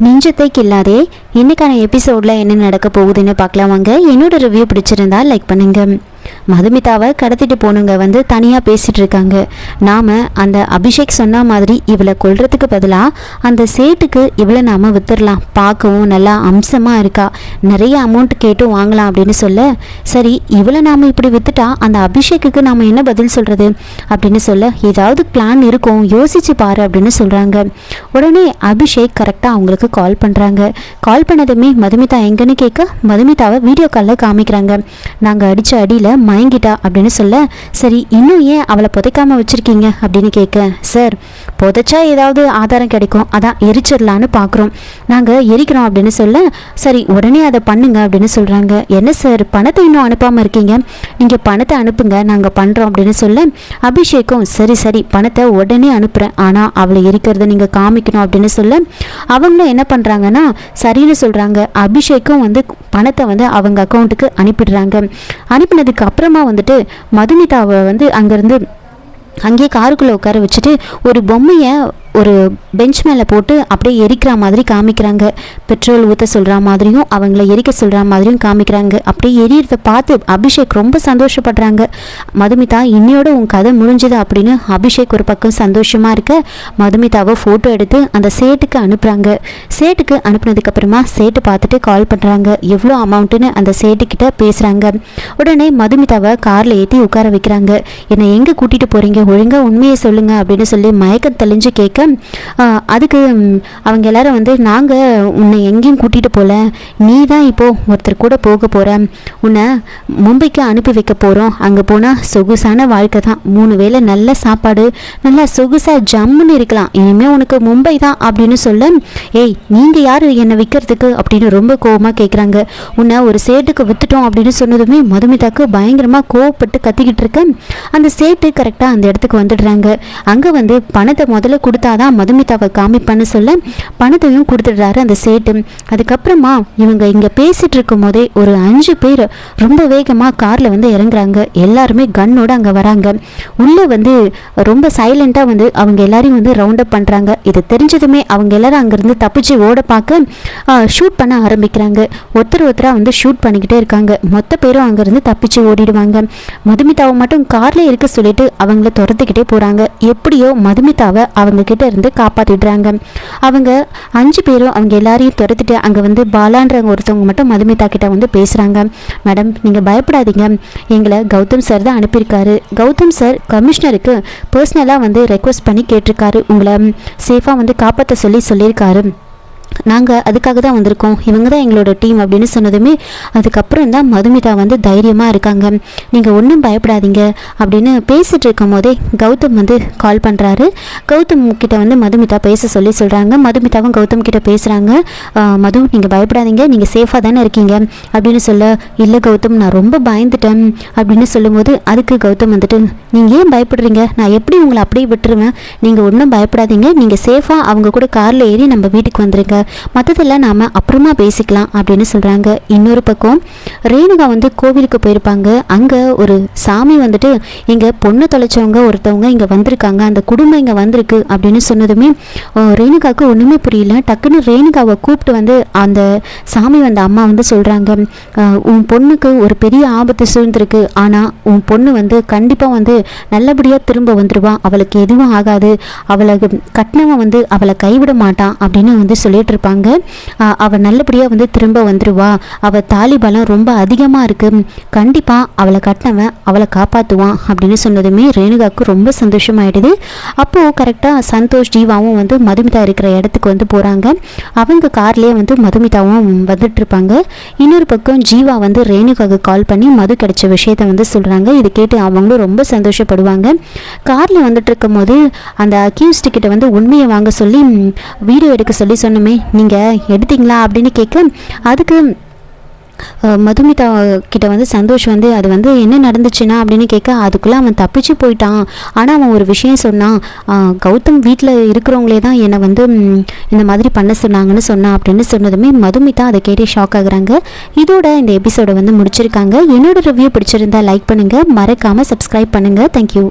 நெஞ்சத்தை கில்லாதே இன்னைக்கான எபிசோடில் என்ன நடக்க போகுதுன்னு பார்க்கலாம் வாங்க என்னோட ரிவ்யூ பிடிச்சிருந்தா லைக் பண்ணுங்கள் மதுமிதாவை கடத்திட்டு போனவங்க வந்து தனியாக பேசிகிட்டு இருக்காங்க. நாம் அந்த அபிஷேக் சொன்ன மாதிரி இவளை கொள்றதுக்கு பதிலாக அந்த சேட்டுக்கு இவளை நாம் வித்துடலாம். பார்க்கவும் நல்லா அம்சமாக இருக்கா. நிறைய அமௌண்ட் கேட்டு வாங்கலாம் அப்படின்னு சொல்ல சரி இவளை நாம் இப்படி வித்துட்டா அந்த அபிஷேக்குக்கு நாம் என்ன பதில் சொல்கிறது அப்படின்னு சொல்ல ஏதாவது பிளான் இருக்கும் யோசிச்சு பாரு அப்படின்னு சொல்கிறாங்க உடனே அபிஷேக் கரெக்டாக அவங்களுக்கு கால் பண்ணுறாங்க கால் பண்ணதுமே மதுமிதா எங்கன்னு கேட்க மதுமிதாவை வீடியோ காலில் காமிக்கிறாங்க. நாங்கள் அடித்த அடியில் மயங்கிட்டா அப்படின்னு சொல்ல சரி இன்னும் ஏன் அவளை புதைக்காம வச்சுருக்கீங்க? அப்படின்னு கேட்க சார் புதைச்சா ஏதாவது ஆதாரம் கிடைக்கும். அதான் எரிச்சிடலான்னு பார்க்குறோம் நாங்கள் எரிக்கிறோம் அப்படின்னு சொல்ல சரி உடனே அதை பண்ணுங்க அப்படின்னு சொல்கிறாங்க என்ன சார் பணத்தை இன்னும் அனுப்பாமல் இருக்கீங்க? நீங்கள் பணத்தை அனுப்புங்க நாங்கள் பண்ணுறோம் அப்படின்னு சொல்ல அபிஷேக்கும் சரி சரி பணத்தை உடனே அனுப்புகிறேன் ஆனால் அவளை எரிக்கிறத நீங்கள் காமிக்கணும் அப்படின்னு சொல்ல அவங்களும் என்ன பண்ணுறாங்கன்னா சரின்னு சொல்கிறாங்க அபிஷேக்கும் வந்து பணத்தை வந்து அவங்க அக்கௌண்ட்டுக்கு அனுப்பிடுறாங்க. அனுப்பினதுக்கு அப்புறமா வந்துட்டு மதுமிதாவை வந்து அங்கேருந்து அங்கேயே காருக்குள்ளே உட்கார வச்சுட்டு ஒரு பொம்மையை ஒரு பெஞ்ச் மேலே போட்டு அப்படியே எரிக்கிற மாதிரி காமிக்கிறாங்க. பெட்ரோல் ஊற்ற சொல்கிற மாதிரியும் அவங்கள எரிக்க சொல்கிற மாதிரியும் காமிக்கிறாங்க. அப்படியே எரியறத பார்த்து அபிஷேக் ரொம்ப சந்தோஷப்படுறாங்க. மதுமிதா இன்னையோட உன் கதை முடிஞ்சது அப்படின்னு அபிஷேக் ஒரு பக்கம் சந்தோஷமாக இருக்க மதுமிதாவை ஃபோட்டோ எடுத்து அந்த சேட்டுக்கு அனுப்புகிறாங்க சேட்டுக்கு அனுப்புனதுக்கப்புறமா சேட்டு பார்த்துட்டு கால் பண்ணுறாங்க எவ்வளோ அமௌண்ட்டுன்னு அந்த சேட்டுக்கிட்ட பேசுகிறாங்க உடனே மதுமிதாவை காரில் ஏற்றி உட்கார வைக்கிறாங்க. என்னை எங்கே கூட்டிகிட்டு போகிறீங்க ஒழுங்காக உண்மையை சொல்லுங்கள் அப்படின்னு சொல்லி மயக்கம் தெளிஞ்சு கேட்க அதுக்கு அவங்க எல்லாரும் வந்து நாங்கள் உன்னை எங்கேயும் கூட்டிகிட்டு போகல நீ தான் இப்போது ஒருத்தர் கூட போக போகிற உன்னை மும்பைக்கு அனுப்பி வைக்க போகிறோம் அங்கே போனால் சொகுசான வாழ்க்கை தான். மூணு வேளை நல்ல சாப்பாடு நல்லா சொகுசாக ஜம்முன்னு இருக்கலாம். இனிமேல் உனக்கு மும்பை தான் அப்படின்னு சொல்ல ஏய் நீங்கள் யார்? என்னை விற்கிறதுக்கு அப்படின்னு ரொம்ப கோவமாக கேட்குறாங்க உன்னை ஒரு சேட்டுக்கு வித்துட்டோம் அப்படின்னு சொன்னதுமே மதுமிதாக்கு பயங்கரமாக கோவப்பட்டு கத்திக்கிட்டு இருக்கேன் அந்த சேட்டு கரெக்டாக அந்த இடத்துக்கு வந்துடுறாங்க. அங்கே வந்து பணத்தை முதல்ல கொடுத்தா கொடுத்தாதான் மதுமிதாவை காமிப்பேன்னு சொல்ல பணத்தையும் கொடுத்துடுறாரு அந்த சேட்டு. அதுக்கப்புறமா இவங்க இங்கே பேசிட்டு இருக்கும் போதே ஒரு அஞ்சு பேர் ரொம்ப வேகமாக காரில் வந்து இறங்குறாங்க. எல்லாருமே கண்ணோடு அங்கே வராங்க. உள்ளே வந்து ரொம்ப சைலண்ட்டாக வந்து அவங்க எல்லாரையும் வந்து ரவுண்ட் அப் பண்ணுறாங்க இது தெரிஞ்சதுமே அவங்க எல்லாரும் அங்கேருந்து தப்பிச்சு ஓட பார்க்க ஷூட் பண்ண ஆரம்பிக்கிறாங்க. ஒருத்தர் ஒருத்தராக வந்து ஷூட் பண்ணிக்கிட்டே இருக்காங்க. மொத்த பேரும் அங்கேருந்து தப்பிச்சு ஓடிடுவாங்க. மதுமிதாவை மட்டும் கார்லேயே இருக்க சொல்லிட்டு அவங்கள துரத்துக்கிட்டே போகிறாங்க எப்படியோ மதுமிதாவை அவங்க கிட்ட இருந்து காப்பாற்றிடுறாங்க அவங்க அஞ்சு பேரும் அவங்க எல்லாரையும் துரத்துட்டு அங்கே வந்து பாலான்றவங்க ஒருத்தவங்க மட்டும் மதுமிதா கிட்ட வந்து பேசுகிறாங்க மேடம் நீங்கள் பயப்படாதீங்க. எங்களை கௌதம் சார் தான் அனுப்பியிருக்காரு. கௌதம் சார் கமிஷனருக்கு பர்சனலாக வந்து ரெக்வஸ்ட் பண்ணி கேட்டிருக்காரு. உங்களை சேஃபாக வந்து காப்பாற்ற சொல்லி சொல்லியிருக்காரு. நாங்கள் அதுக்காக தான் வந்திருக்கோம். இவங்க தான் எங்களோட டீம் அப்படின்னு சொன்னதுமே அதுக்கப்புறம் தான் மதுமிதா வந்து தைரியமாக இருக்காங்க. நீங்கள் ஒன்றும் பயப்படாதீங்க அப்படின்னு பேசிகிட்டு இருக்கும் போதே கௌதம் வந்து கால் பண்ணுறாரு கௌதம் கிட்ட வந்து மதுமிதா பேச சொல்லி சொல்கிறாங்க மதுமிதாவும் கௌதம் கிட்ட பேசுகிறாங்க மது நீங்கள் பயப்படாதீங்க. நீங்கள் சேஃபாக தானே இருக்கீங்க. அப்படின்னு சொல்ல இல்லை கௌதம் நான் ரொம்ப பயந்துட்டேன். அப்படின்னு சொல்லும்போது அதுக்கு கௌதம் வந்துட்டு நீங்கள் ஏன் பயப்படுறீங்க? நான் எப்படி உங்களை அப்படியே விட்டுருவேன்? நீங்கள் ஒன்றும் பயப்படாதீங்க. நீங்கள் சேஃபாக அவங்க கூட காரில் ஏறி நம்ம வீட்டுக்கு வந்துருங்க. மற்றதெல்லாம் நாம் அப்புறமா பேசிக்கலாம் அப்படின்னு சொல்கிறாங்க இன்னொரு பக்கம் ரேணுகா வந்து கோவிலுக்கு போயிருப்பாங்க. அங்கே ஒரு சாமி வந்துட்டு இங்கே பொண்ணு தொலைச்சவங்க ஒருத்தவங்க இங்கே வந்திருக்காங்க. அந்த குடும்பம் இங்கே வந்திருக்கு அப்படின்னு சொன்னதுமே ரேணுகாவுக்கு ஒன்றுமே புரியல. டக்குன்னு ரேணுகாவை கூப்பிட்டு வந்து அந்த சாமி வந்த அம்மா வந்து சொல்கிறாங்க உன் பொண்ணுக்கு ஒரு பெரிய ஆபத்து சூழ்ந்திருக்கு. ஆனால் உன் பொண்ணு வந்து கண்டிப்பாக வந்து நல்லபடியாக திரும்ப வந்துடுவா அவளுக்கு எதுவும் ஆகாது. அவளை கட்டினவன் வந்து அவளை கைவிட மாட்டான். அப்படின்னு வந்து சொல்லிட்டு இருப்பாங்க அவள் நல்லபடியாக வந்து திரும்ப வந்துடுவா அவள் தாலிபலம் ரொம்ப அதிகமாக இருக்குது கண்டிப்பாக அவளை கட்டினவன் அவளை காப்பாற்றுவான் அப்படின்னு சொன்னதுமே ரேணுகாவுக்கு ரொம்ப சந்தோஷமாயிடுது. அப்போது கரெக்டாக சந்தோஷ் ஜீவாவும் வந்து மதுமிதா இருக்கிற இடத்துக்கு வந்து போகிறாங்க அவங்க கார்லேயே வந்து மதுமிதாவும் வந்துட்டு இருப்பாங்க இன்னொரு பக்கம் ஜீவா வந்து ரேணுகாவுக்கு கால் பண்ணி மது கிடைச்ச விஷயத்த வந்து சொல்கிறாங்க இது கேட்டு அவங்களும் ரொம்ப சந்தோஷப்படுவாங்க. காரில் வந்துட்டு இருக்கும்போது அந்த அக்யூஸ்டு கிட்ட வந்து உண்மையை வாங்க சொல்லி வீடியோ எடுக்க சொல்லி சொன்னோமே நீங்கள் எடுத்தீங்களா அப்படின்னு கேட்க அதுக்கு மதுமிதா கிட்ட வந்து சந்தோஷ் வந்து அது வந்து என்ன நடந்துச்சுன்னா? அப்படின்னு கேட்க அதுக்குள்ளே அவன் தப்பிச்சு போயிட்டான். ஆனால் அவன் ஒரு விஷயம் சொன்னான். கௌதம் வீட்டில் இருக்கிறவங்களே தான் என்னை வந்து இந்த மாதிரி பண்ண சொன்னாங்கன்னு சொன்னான். அப்படின்னு சொன்னதுமே மதுமிதா அதை கேட்டு ஷாக் ஆகுறாங்க. இதோட இந்த எபிசோடை வந்து முடிச்சிருக்காங்க. என்னோட ரிவ்யூ பிடிச்சிருந்தா லைக் பண்ணுங்கள் மறக்காமல் சப்ஸ்கிரைப் பண்ணுங்கள் தேங்க்யூ